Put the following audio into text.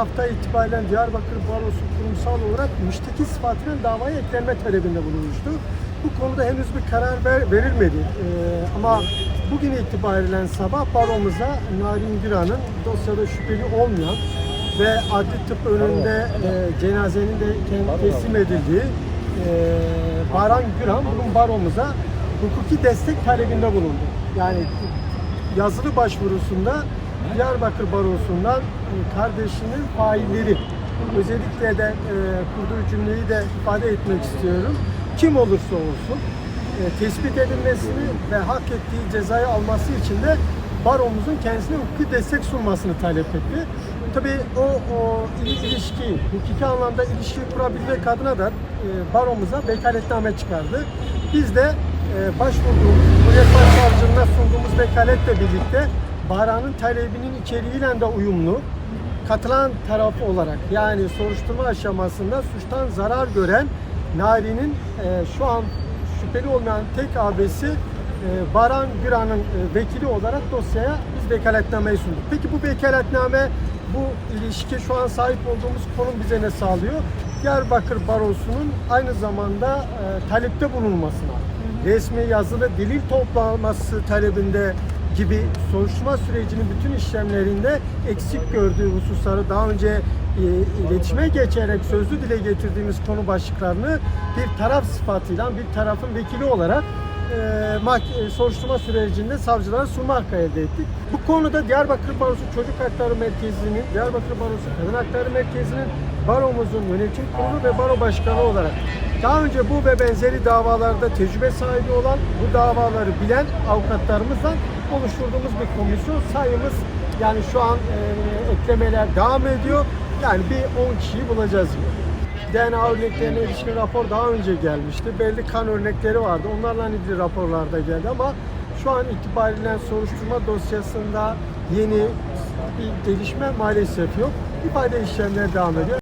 hafta itibariyle Diyarbakır Barosu kurumsal olarak müşteki sıfatının davaya eklenme talebinde bulunmuştu. Bu konuda henüz bir karar ver- verilmedi. Ee, ama bugün itibariyle sabah baromuza Narin Güran'ın dosyada şüpheli olmayan ve adli tıp önünde e, cenazenin de teslim edildiği e, Baran Güran bugün baromuza hukuki destek talebinde bulundu. Yani yazılı başvurusunda Diyarbakır Barosu'ndan e, kardeşinin failleri özellikle de e, kurduğu cümleyi de ifade etmek istiyorum. Kim olursa olsun e, tespit edilmesini ve hak ettiği cezayı alması için de baromuzun kendisine hukuki destek sunmasını talep etti. Tabii o, o il- ilişki, hukuki anlamda ilişki kurabilmek adına da e, baromuza vekaletname çıkardı. Biz de e, başvurduğumuz, Cumhuriyet Başsavcılığına sunduğumuz vekaletle birlikte Baran'ın talebinin içeriğiyle de uyumlu, katılan taraf olarak yani soruşturma aşamasında suçtan zarar gören Nari'nin e, şu an şüpheli olmayan tek abisi e, Baran Güran'ın e, vekili olarak dosyaya biz vekaletnameyi sunduk. Peki bu vekaletname bu ilişki şu an sahip olduğumuz konum bize ne sağlıyor? Diyarbakır Barosu'nun aynı zamanda e, talepte bulunmasına, resmi yazılı delil toplanması talebinde gibi soruşturma sürecinin bütün işlemlerinde eksik gördüğü hususları daha önce e, iletişime geçerek sözlü dile getirdiğimiz konu başlıklarını bir taraf sıfatıyla bir tarafın vekili olarak e, e, soruşturma sürecinde savcılara sunma hakkı elde ettik. Bu konuda Diyarbakır Barosu Çocuk Hakları Merkezi'nin, Diyarbakır Barosu Kadın Hakları Merkezi'nin baromuzun yönetim kurulu ve baro başkanı olarak daha önce bu ve benzeri davalarda tecrübe sahibi olan bu davaları bilen avukatlarımızla oluşturduğumuz bir komisyon sayımız yani şu an e, eklemeler devam ediyor. Yani bir 10 kişiyi bulacağız gibi. DNA örneklerine ilişkin rapor daha önce gelmişti. Belli kan örnekleri vardı. Onlarla ilgili raporlar da geldi ama şu an itibariyle soruşturma dosyasında yeni bir gelişme maalesef yok. İfade işlemleri devam ediyor.